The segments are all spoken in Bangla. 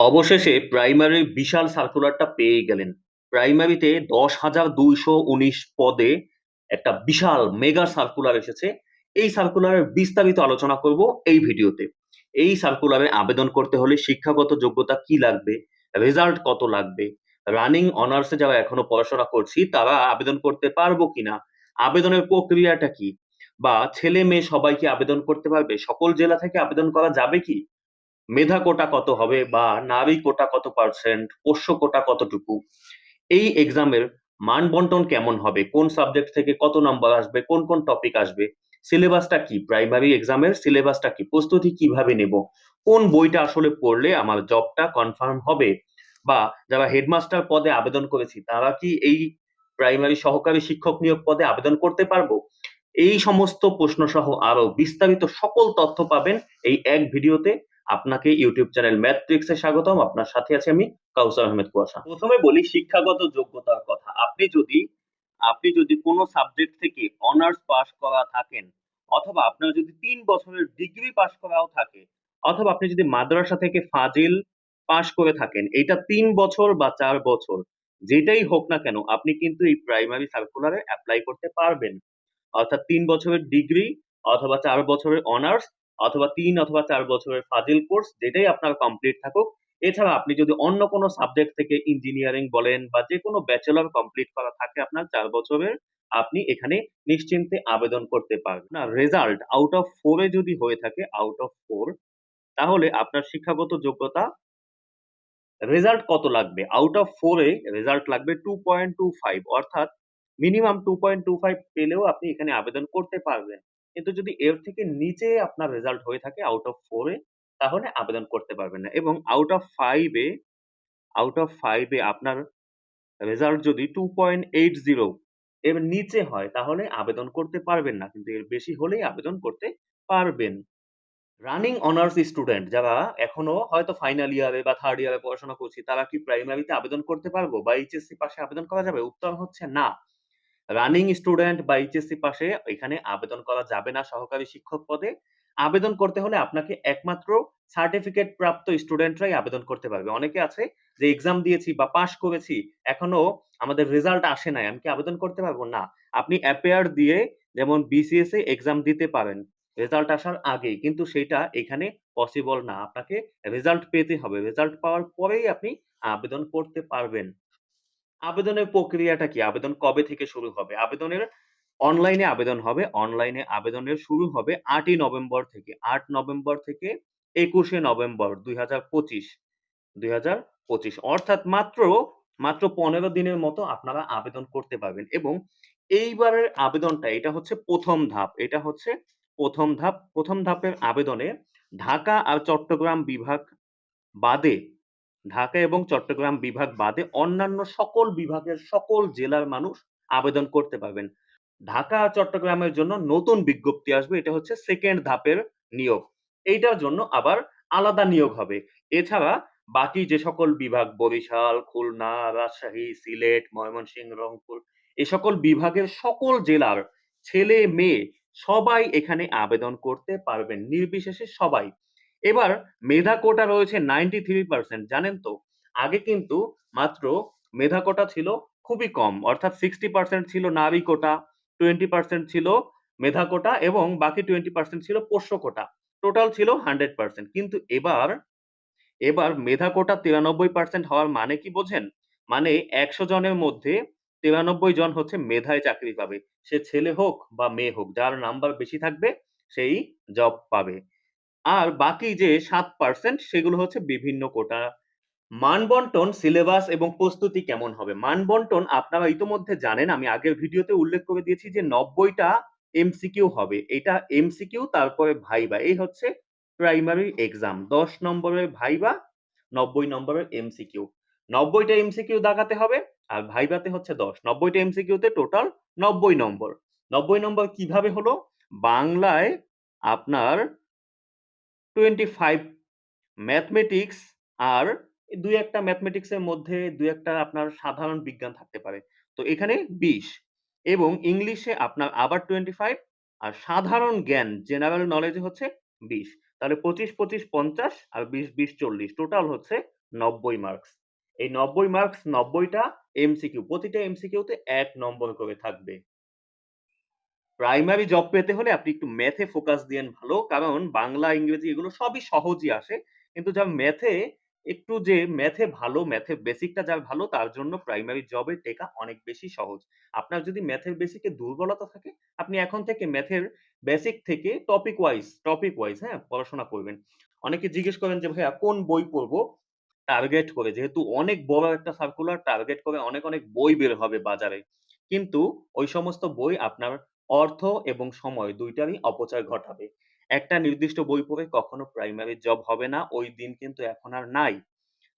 অবশেষে প্রাইমারির বিশাল সার্কুলারটা পেয়ে গেলেন। প্রাইমারিতে ১০,২১৯ পদে একটা বিশাল মেগা সার্কুলার এসেছে। এই সার্কুলারের বিস্তারিত আলোচনা করব এই ভিডিওতে। এই সার্কুলারে আবেদন করতে হলে শিক্ষাগত যোগ্যতা কি লাগবে, রেজাল্ট কত লাগবে, রানিং অনার্সে যারা এখনও পড়াশোনা করছি তারা আবেদন করতে পারব কিনা, আবেদনের প্রক্রিয়াটা কি, বা ছেলে-মেয়ে সবাই কি আবেদন করতে পারবে, সকল জেলা থেকে আবেদন করা যাবে কি? মেধা কোটা কত হবে বা নারী কোটা কত পার্সেন্ট, পোষ্য কোটা কতটুকু, এই এক্সামের মান বন্টন কেমন হবে, কোন সাবজেক্ট থেকে কত নাম্বার আসবে, কোন, কোন টপিক আসবে, সিলেবাসটা কি, প্রাইমারি এক্সামের সিলেবাসটা কি, প্রস্তুতি কীভাবে নেব, কোন বইটা আসলে পড়লে আমার জবটা কনফার্ম হবে? বা যারা হেডমাস্টার পদে আবেদন করেছি তারা কি এই প্রাইমারি সহকারী শিক্ষক নিয়োগ পদে আবেদন করতে পারব? এই সমস্ত প্রশ্ন সহ আরও বিস্তারিত সকল তথ্য পাবেন এই এক ভিডিওতে। আপনাকে ইউটিউব চ্যানেল ম্যাথট্রিক্স এ স্বাগতম। আপনার সাথে আছি আমি কাউসার আহমেদ কুয়াশা। প্রথমে বলি শিক্ষাগত যোগ্যতার কথা। আপনি যদি আপনি যদি কোন সাবজেক্ট থেকে অনার্স পাস করা থাকেন অথবা আপনার যদি তিন বছরের ডিগ্রি পাস করাও থাকে অথবা আপনি যদি মাদ্রাসা থেকে ফাজিল পাস করে থাকেন, এটা তিন বছর বা চার বছর যেটাই হোক না কেন আপনি কিন্তু এই প্রাইমারি সার্কুলারে অ্যাপ্লাই করতে পারবেন। অর্থাৎ তিন বছরের ডিগ্রি অথবা চার বছরের অনার্স অথবা তিন অথবা চার বছরের ফাজিল কোর্স যেটাই আপনার কমপ্লিট থাকুক। এছাড়া আপনি যদি অন্য কোনো সাবজেক্ট থেকে ইঞ্জিনিয়ারিং বলেন বা যে কোনো ব্যাচেলর কমপ্লিট করা থাকে আপনার চার বছরের, আপনি এখানে নিশ্চিন্তে আবেদন করতে পারবেন। না রেজাল্ট আউট অফ ফোরে যদি হয়ে থাকে আউট অফ ফোর তাহলে আপনার শিক্ষাগত যোগ্যতা রেজাল্ট কত লাগবে? আউট অফ ফোরে রেজাল্ট লাগবে 2.25 অর্থাৎ মিনিমাম 2.25 পেলেও আপনি এখানে আবেদন করতে পারবেন। কিন্তু যদি এর থেকে নিচে আপনার রেজাল্ট হয়ে থাকে আউট অফ 4 এ, তাহলে আবেদন করতে পারবেন না এবং আউট অফ 5 এ আউট অফ 5 এ আপনার রেজাল্ট যদি 2.80 এর নিচে হয়, তাহলে আবেদন করতে পারবেন না। কিন্তু এর বেশি হলেই আবেদন করতে পারবেন। রানিং অনার্স স্টুডেন্ট যারা এখনও হয়তো ফাইনাল ইয়ারে বা থার্ড ইয়ারে পড়াশোনা করছি, তারা কি প্রাইমারিতে আবেদন করতে পারব বা এইচএসসি পাশে আবেদন করা যাবে? উত্তর হচ্ছে না। রানিং স্টুডেন্ট বা এইচএসসি পাশে এখানে আবেদন করা যাবে না সহকারী শিক্ষক পদে। আবেদন করতে হলে আপনাকে একমাত্র সার্টিফিকেট প্রাপ্ত স্টুডেন্টরাই আবেদন করতে পারবে। অনেকে আছে যে এক্সাম দিয়েছি বা পাস করেছি, এখনও আমাদের রেজাল্ট আসে নাই। আমি কি আবেদন করতে পারব? না। আপনি অ্যাপেয়ার দিয়ে যেমন বিসিএস এ এক্সাম দিতে পারেন। রেজাল্ট আসার আগেই। কিন্তু সেটা এখানে পসিবল না। আপনাকে রেজাল্ট পেতে হবে। রেজাল্ট পাওয়ার পরেই আপনি আবেদন করতে পারবেন। আবেদনের প্রক্রিয়াটা কি? আবেদন কবে থেকে শুরু হবে? আবেদনের অনলাইনে আবেদন হবে। অনলাইনে আবেদনের শুরু হবে আটই নভেম্বর থেকে। আট নভেম্বর থেকে ২১শে নভেম্বর ২০২৫ ২০২৫ অর্থাৎ মাত্র, মাত্র ১৫ দিনের মতো আপনারা আবেদন করতে পারবেন এবং এইবারের আবেদনটা এটা হচ্ছে প্রথম ধাপ। এটা হচ্ছে প্রথম ধাপ। প্রথম ধাপের আবেদনে ঢাকা আর চট্টগ্রাম বিভাগ বাদে ঢাকা এবং চট্টগ্রাম বিভাগ বাদে অন্যান্য সকল বিভাগের সকল জেলার মানুষ আবেদন করতে পারবেন। ঢাকা চট্টগ্রামের জন্য নতুন বিজ্ঞপ্তি আসবে। এটা হচ্ছে 2nd ধাপের নিয়োগ। এইটার জন্য আবার আলাদা নিয়োগ হবে। এছাড়া বাকি যে সকল বিভাগ বরিশাল, খুলনা, রাজশাহী, সিলেট, ময়মনসিংহ, রংপুর এ সকল বিভাগের সকল জেলার ছেলে-মেয়ে সবাই এখানে আবেদন করতে পারবেন। নির্বিশেষে সবাই। এবার মেধা কোটা রয়েছে 93% জানেন তো? আগে কিন্তু মাত্র মেধা কোটা ছিল খুবই কম। অর্থাৎ 60% ছিল নারী কোটা, 20% ছিল মেধা কোটা এবং বাকি 20% ছিল পোষ্য কোটা। টোটাল ছিল 100% কিন্তু এবার, এবার মেধা কোটা 93% হওয়ার মানে কি বোঝেন? মানে ১০০ জনের মধ্যে 93 জন হচ্ছে মেধায় চাকরি পাবে। সে ছেলে হোক বা মেয়ে হোক যার নাম্বার বেশি থাকবে সেই জব পাবে। আর বাকি যে সাত পার্সেন্ট সেগুলো হচ্ছে বিভিন্ন কোটা। মান বন্টন, সিলেবাস এবং প্রস্তুতি কেমন হবে? মান বন্টন আপনারা ইতোমধ্যে জানেন আমি আগের ভিডিওতে উল্লেখ করে দিয়েছি যে নব্বইটা এমসিকিউ হবে। এটা এমসিকিউ তারপরে ভাইবা। এই হচ্ছে প্রাইমারি এক্সাম। ১০ নম্বরের ভাইবা, ৯০ নম্বরের এমসিকিউ। নব্বইটা এমসিকিউ দাগাতে হবে আর ভাইভাতে হচ্ছে ১০। ৯০ টা এমসিকিউতে টোটাল ৯০ নম্বর। ৯০ নম্বর কীভাবে হলো? বাংলায় আপনার 25 ম্যাথমেটিক্স আর ২-১ টা ম্যাথমেটিক্স এর মধ্যে ২-১ টা আপনার সাধারণ বিজ্ঞান থাকতে পারে। তো এখানে ২০ এবং ইংলিশে আপনার আবার 25 আর সাধারণ জ্ঞান জেনারেল নলেজ হচ্ছে ২০ তাহলে ২৫, ২৫, ৫০ আর ২০, ২০, ৪০ টোটাল হচ্ছে 90 মার্কস। এই 90 মার্কস ৯০ টা এমসিকিউ। প্রতিটা এমসিকিউতে ১ নম্বর করে থাকবে। প্রাইমারি জব পেতে হলে আপনি একটু ম্যাথে ফোকাস দিয়েন ভালো। কারণ বাংলা, ইংরেজি এগুলো সবই সহজই আসে। কিন্তু যার ম্যাথে একটু যে ম্যাথে ভালো, ম্যাথের বেসিকটা যার ভালো তার জন্য প্রাইমারি জবে টেকা অনেক বেশি সহজ। আপনার যদি ম্যাথের বেসিকে দুর্বলতা থাকে, আপনি এখন থেকে ম্যাথের বেসিক থেকে টপিক ওয়াইজ, টপিক ওয়াইজ হ্যাঁ? পড়াশোনা করবেন। অনেকে জিজ্ঞেস করেন যে, "ভাইয়া কোন বই পড়ব?" টার্গেট করে। যেহেতু অনেক বড় একটা সার্কুলার টার্গেট করে অনেক, অনেক বই বের হবে বাজারে। কিন্তু ওই সমস্ত বই আপনার অর্থ এবং সময় দুইটারই অপচয় ঘটাবে। একটা নির্দিষ্ট বই পড়ে কখনো প্রাইমারি জব হবে না। ওই দিন কিন্তু এখন আর নাই।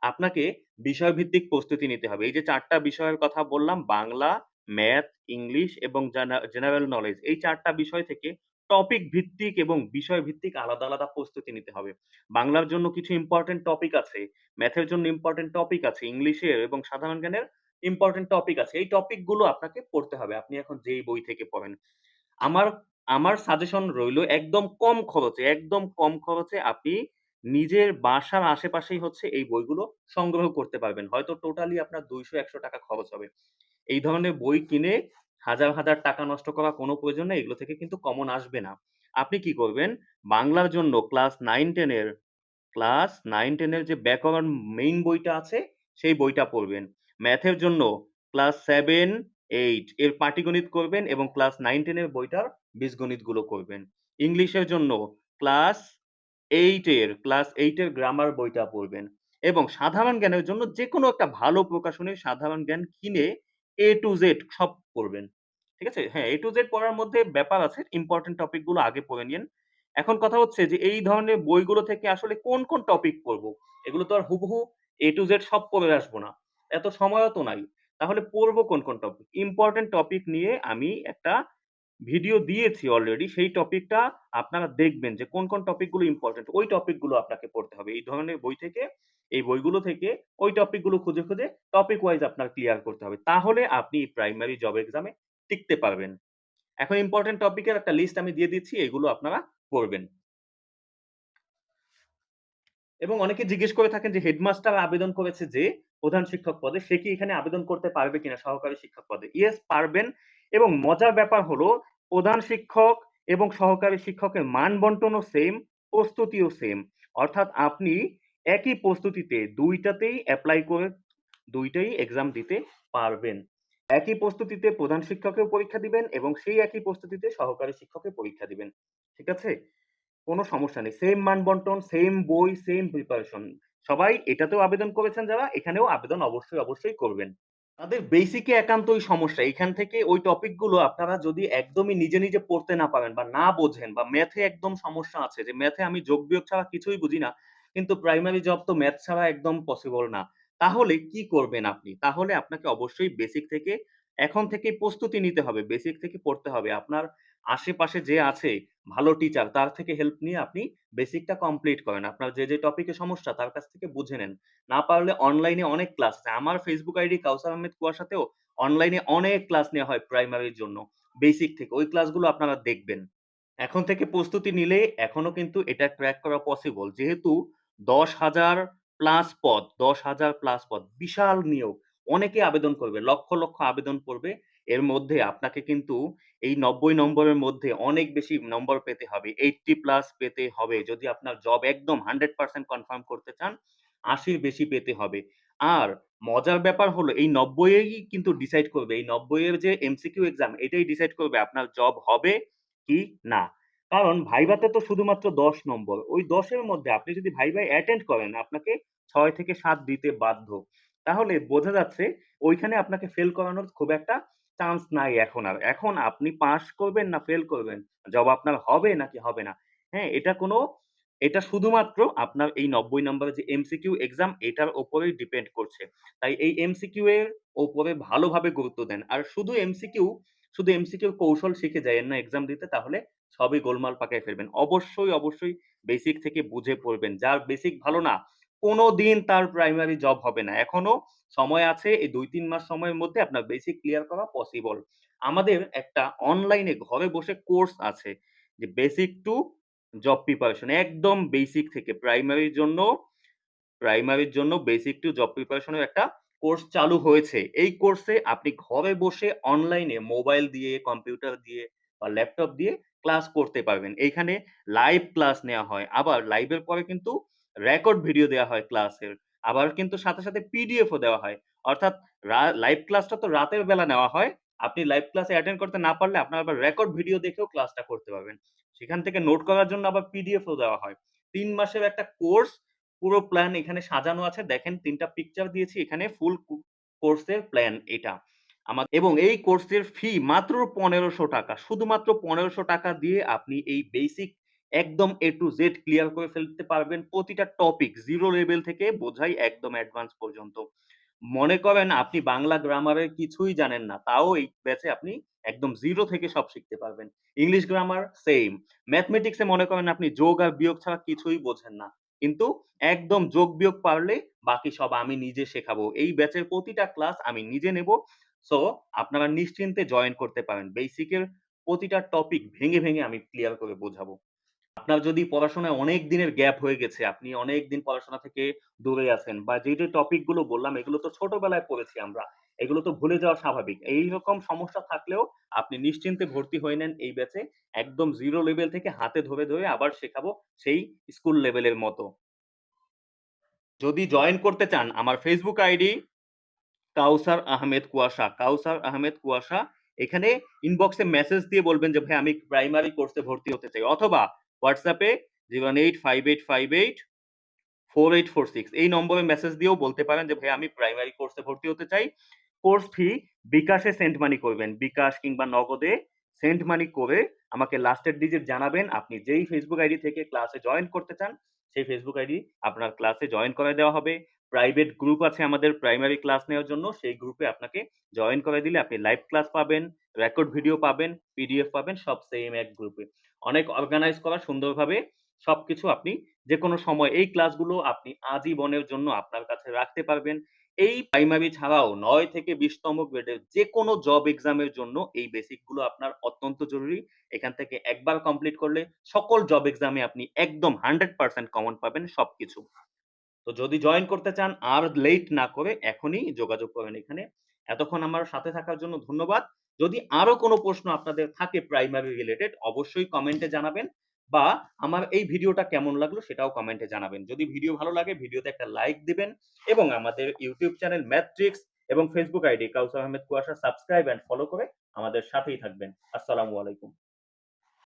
আপনাকে বিষয়ভিত্তিক প্রস্তুতি নিতে হবে। এই যে চারটা বিষয়ের কথা বললাম বাংলা, ম্যাথ, ইংলিশ এবং জানা জেনারেল নলেজ এই চারটা বিষয় থেকে টপিক ভিত্তিক এবং বিষয় ভিত্তিক আলাদা, আলাদা প্রস্তুতি নিতে হবে। বাংলার জন্য কিছু ইম্পোর্টেন্ট টপিক আছে, ম্যাথের জন্য ইম্পর্টেন্ট টপিক আছে, ইংলিশের এবং সাধারণ জ্ঞানের ইম্পোর্টেন্ট টপিক আছে। এই টপিকগুলো আপনাকে পড়তে হবে। আপনি এখন যেই বই থেকে পড়েন। আমার আমার সাজেশন রইল একদম কম খরচে, একদম কম খরচে আপনি নিজের বাসার আশেপাশেই হচ্ছে এই বইগুলো সংগ্রহ করতে পারবেন। হয়তো টোটালি আপনার ৳২০০-১০০ খরচ হবে। এই ধরনের বই কিনে হাজার, হাজার টাকা নষ্ট করা কোনো প্রয়োজন নেই। এগুলো থেকে কিন্তু কমন আসবে না। আপনি কি করবেন? বাংলার জন্য ক্লাস নাইন টেনের ক্লাস নাইন টেনের যে ব্যাকরণ মেইন বইটা আছে, সেই বইটা পড়বেন। ম্যাথের জন্য ক্লাস 7-8 এর পাটিগণিত করবেন এবং ক্লাস 9-10 এর বইটার বীজগণিতগুলো করবেন। ইংলিশের জন্য ক্লাস 8 এর ক্লাস 8 এর গ্রামার বইটা পড়বেন এবং সাধারণ জ্ঞানের জন্য যে কোনো একটা ভালো প্রকাশনীর সাধারণ জ্ঞান কিনে এ টু জেড সব পড়বেন। ঠিক আছে? হ্যাঁ, এ টু জেড পড়ার মধ্যে ব্যাপার আছে। ইম্পোর্টেন্ট টপিকগুলো আগে পড়ে নিন এখন কথা হচ্ছে যে এই ধরনের বইগুলো থেকে আসলে কোন, কোন টপিক পড়ব? এগুলো তো আর হুবহু এ টু জেড সব পড়ে আসব না। এত সময়ও তো নাই। তাহলে পড়ব কোন, কোন টপিক? ইম্পোর্টেন্ট টপিক নিয়ে আমি একটা ভিডিও দিয়েছি অলরেডি। সেই টপিকটা আপনারা দেখবেন যে কোন, কোন টপিকগুলো ইম্পর্টেন্ট ওই টপিকগুলো আপনাকে পড়তে হবে। এই ধরনের বই থেকে এই বইগুলো থেকে ওই টপিকগুলো খুঁজে, খুঁজে টপিক ওয়াইজ আপনার ক্লিয়ার করতে হবে। তাহলে আপনি প্রাইমারি জব এক্সামে টিকতে পারবেন। এখন ইম্পোর্টেন্ট টপিকের একটা লিস্ট আমি দিয়ে দিচ্ছি। এগুলো আপনারা পড়বেন। এবং অনেকে জিজ্ঞেস করে থাকেন যে হেডমাস্টার আবেদন করেছে যে প্রধান শিক্ষক পদে, সে কি এখানে আবেদন করতে পারবে কিনা সহকারী শিক্ষক পদে? ইয়েস পারবেন এবং মজার ব্যাপার হলো প্রধান শিক্ষক এবং সহকারী শিক্ষকের মান বন্টনও সেম, প্রস্তুতিও সেম। অর্থাৎ আপনি একই প্রস্তুতিতে দুইটাতেই অ্যাপ্লাই করে দুইটাই এক্সাম দিতে পারবেন। একই প্রস্তুতিতে প্রধান শিক্ষকেও পরীক্ষা দিবেন এবং সেই একই প্রস্তুতিতে সহকারী শিক্ষকের পরীক্ষা দিবেন। ঠিক আছে? কোনো সমস্যা নেই। সেম মান বন্টন, সেম বই, সেম প্রিপারেশন। সবাই এটাতেও আবেদন করেছেন যারা, এখানেও আবেদন অবশ্যই, অবশ্যই করবেন। তাদের বেসিকে একান্তই সমস্যা। এখান থেকে ওই টপিকগুলো আপনারা যদি একদমই নিজে, নিজে পড়তে না পারেন বা না বোঝেন বা ম্যাথে একদম সমস্যা আছে যে ম্যাথে আমি যোগ বিয়োগ ছাড়া কিছুই বুঝি না। কিন্তু প্রাইমারি জব তো ম্যাথ ছাড়া একদম পসিবল না। তাহলে কি করবেন আপনি? তাহলে আপনাকে অবশ্যই বেসিক থেকে এখন থেকে প্রস্তুতি নিতে হবে। বেসিক থেকে পড়তে হবে। আপনার আশেপাশে যে আছে ভালো টিচার তার থেকে হেল্প নিয়ে আপনি বেসিকটা কমপ্লিট করেন। আপনার যে, যে টপিকে সমস্যা তার কাছ থেকে বুঝে নেন। না পারলে অনলাইনে অনেক ক্লাস আমার ফেসবুক আইডি কাউসার আহমেদ কুয়াশাতেও অনলাইনে অনেক ক্লাস নেওয়া হয় প্রাইমারির জন্য। বেসিক থেকে। ওই ক্লাসগুলো আপনারা দেখবেন। এখন থেকে প্রস্তুতি নিলে এখনও কিন্তু এটা ক্র্যাক করা পসিবল। যেহেতু ১০,০০০ প্লাস পদ, ১০,০০০ প্লাস পদ। বিশাল নিয়োগ। অনেকে আবেদন করবে। লক্ষ, লক্ষ আবেদন করবে। এর মধ্যে আপনাকে কিন্তু এই ৯০ নম্বরের মধ্যে অনেক বেশি নম্বর পেতে হবে। 80 প্লাস পেতে হবে। যদি আপনার জব একদম 100% কনফার্ম করতে চান, আশির বেশি পেতে হবে। আর মজার ব্যাপার হলো এই ৯০ এই কিন্তু ডিসাইড করবে। এই ৯০ এর যে এমসিকিউ এক্সাম এটাই ডিসাইড করবে আপনার জব হবে কি না। কারণ ভাইভাতে তো শুধুমাত্র ১০ নম্বর। ওই দশের মধ্যে আপনি যদি ভাইভায় অ্যাটেন্ড করেন আপনাকে ছয় থেকে সাত দিতে বাধ্য। তাহলে বোঝা যাচ্ছে ওইখানে আপনাকে ফেল করানোর খুব একটা চান্স নাই এখন আর। এখন আপনি পাস করবেন না ফেল করবেন। জব আপনার হবে নাকি হবে না। হ্যাঁ? এটা কোনো এটা শুধুমাত্র আপনার এই ৯০ নম্বরের যে এমসিকিউ এক্সাম এটার উপরেই ডিপেন্ড করছে। তাই এই এমসিকিউ এর ওপরে ভালোভাবে গুরুত্ব দেন। আর শুধু এমসিকিউ, শুধু এমসিকিউর কৌশল শিখে যাইয়েন না এক্সাম দিতে তাহলে সবই গোলমাল পাকায় ফেলবেন। অবশ্যই, অবশ্যই বেসিক থেকে বুঝে পড়বেন। যার বেসিক ভালো না, কোনদিন তার প্রাইমারি জব হবে না। এখনও সময় আছে। এই ২-৩ মাস সময়ের মধ্যে আপনার বেসিক ক্লিয়ার করা পসিবল। আমাদের একটা অনলাইনে ঘরে বসে কোর্স আছে। যে বেসিক টু জব প্রিপারেশন একদম বেসিক থেকে প্রাইমারির জন্য প্রাইমারির জন্য বেসিক টু জব প্রিপারেশনের একটা কোর্স চালু হয়েছে। এই কোর্সে আপনি ঘরে বসে অনলাইনে মোবাইল দিয়ে, কম্পিউটার দিয়ে বা ল্যাপটপ দিয়ে ক্লাস করতে পারবেন। এইখানে লাইভ ক্লাস নেওয়া হয়। আবার লাইভের পরে কিন্তু রেকর্ড ভিডিও দেওয়া হয় ক্লাসের। আবার কিন্তু সাথে, সাথে পিডিএফও দেওয়া হয়। অর্থাৎ লাইভ ক্লাসটা তো রাতের বেলা নেওয়া হয়। আপনি লাইভ ক্লাসে অ্যাটেন্ড করতে না পারলে আপনার আবার রেকর্ড ভিডিও দেখেও ক্লাসটা করতে পারবেন। সেখান থেকে নোট করার জন্য আবার পিডিএফও দেওয়া হয়। তিন মাসের একটা কোর্স পুরো প্ল্যান এখানে সাজানো আছে। দেখেন তিনটা পিকচার দিয়েছি এখানে ফুল কোর্সের প্ল্যান এটা। আমা এবং এই কোর্সের ফি মাত্র ৳১৫০০ শুধুমাত্র ৳১৫০০ দিয়ে আপনি এই বেসিক একদম A to Z ক্লিয়ার করে ফেলতে পারবেন। প্রতিটা টপিক 0 লেভেল থেকে বোঝাই একদম অ্যাডভান্স পর্যন্ত। মনে করেন আপনি বাংলা গ্রামারের কিছুই জানেন না। তাও এই ব্যাচে আপনি একদম 0 থেকে সব শিখতে পারবেন। English grammar same. ম্যাথমেটিক্স এ মনে করেন আপনি যোগ আর বিয়োগ ছাড়া কিছুই বোঝেন না। কিন্তু একদম যোগ বিয়োগ পারলে বাকি সব আমি নিজে শেখাবো। এই ব্যাচের প্রতিটা ক্লাস আমি নিজে নেব। সো আপনারা নিশ্চিন্তে জয়েন করতে পারেন। বেসিক এর প্রতিটা টপিক ভেঙে, ভেঙে আমি ক্লিয়ার করে বোঝাবো। আপনার যদি পড়াশোনায় অনেক দিনের গ্যাপ হয়ে গেছে, আপনি অনেকদিন পড়াশোনা থেকে দূরে আছেন বা যে, যে টপিকগুলো বললাম এগুলো তো ছোটবেলায় পড়েছি আমরা। এগুলো তো ভুলে যাওয়া স্বাভাবিক। এই রকম সমস্যা থাকলেও আপনি নিশ্চিন্তে ভর্তি হয়ে নেন এই ব্যাচে। একদম জিরো লেভেল থেকে হাতে ধরে, ধরে আবার শেখাবো সেই স্কুল লেভেলের মতো। যদি জয়েন করতে চান আমার ফেসবুক আইডি কাউসার আহমেদ কুয়াশা, কাউসার আহমেদ কুয়াশা। এখানে ইনবক্সে মেসেজ দিয়ে বলবেন যে ভাই আমি প্রাইমারি কোর্সে ভর্তি হতে চাই। অথবা WhatsApp এ 0185858 4846 এই নম্বরে মেসেজ দিয়েও বলতে পারেন যে ভাই আমি প্রাইমারি কোর্সে ভর্তি হতে চাই। কোর্স ফি বিকাশে সেন্ড মানি করবেন। বিকাশ কিংবা নগদে সেন্ড মানি করে আমাকে লাস্টের ডিজিট জানাবেন। আপনি যেই ফেসবুক আইডি থেকে ক্লাসে জয়েন করতে চান, সেই ফেসবুক আইডি আপনার ক্লাসে জয়েন করায় দেওয়া হবে। প্রাইভেট গ্রুপ আছে আমাদের প্রাইমারি ক্লাস নেওয়ার জন্য। সেই গ্রুপে আপনাকে জয়েন করায় দিলে আপনি লাইভ ক্লাস পাবেন, রেকর্ড ভিডিও পাবেন, পিডিএফ পাবেন সব সেম এক গ্রুপে। অনেক অর্গানাইজ করা, সুন্দরভাবে সবকিছু আপনি যেকোনো সময় এই ক্লাসগুলো আপনি আজীবনের জন্য আপনার কাছে রাখতে পারবেন। এই প্রাইমারি ছাড়াও নয় থেকে ২০ তম গ্রেডের যেকোনো জব এক্সামের জন্য এই বেসিকগুলো আপনার অত্যন্ত জরুরি। এখান থেকে একবার কমপ্লিট করলে সকল জব এক্সামে আপনি একদম 100% কমন পাবেন সবকিছু। তো যদি জয়েন করতে চান আর লেট না করে এখনই যোগাযোগ করেন এখানে। এতক্ষণ আমার সাথে থাকার জন্য ধন্যবাদ। যদি আরও কোনো প্রশ্ন আপনাদের থাকে প্রাইমারি রিলেটেড অবশ্যই কমেন্টে জানাবেন বা আমার এই ভিডিওটা কেমন লাগল সেটাও কমেন্টে জানাবেন। যদি ভিডিও ভালো লাগে ভিডিওতে একটা লাইক দিবেন এবং আমাদের ইউটিউব চ্যানেল ম্যাট্রিক্স এবং Facebook ID Kawsar Ahmed Kuasha subscribe and follow করে আমাদের সাথেই থাকবেন। আসসালামু আলাইকুম।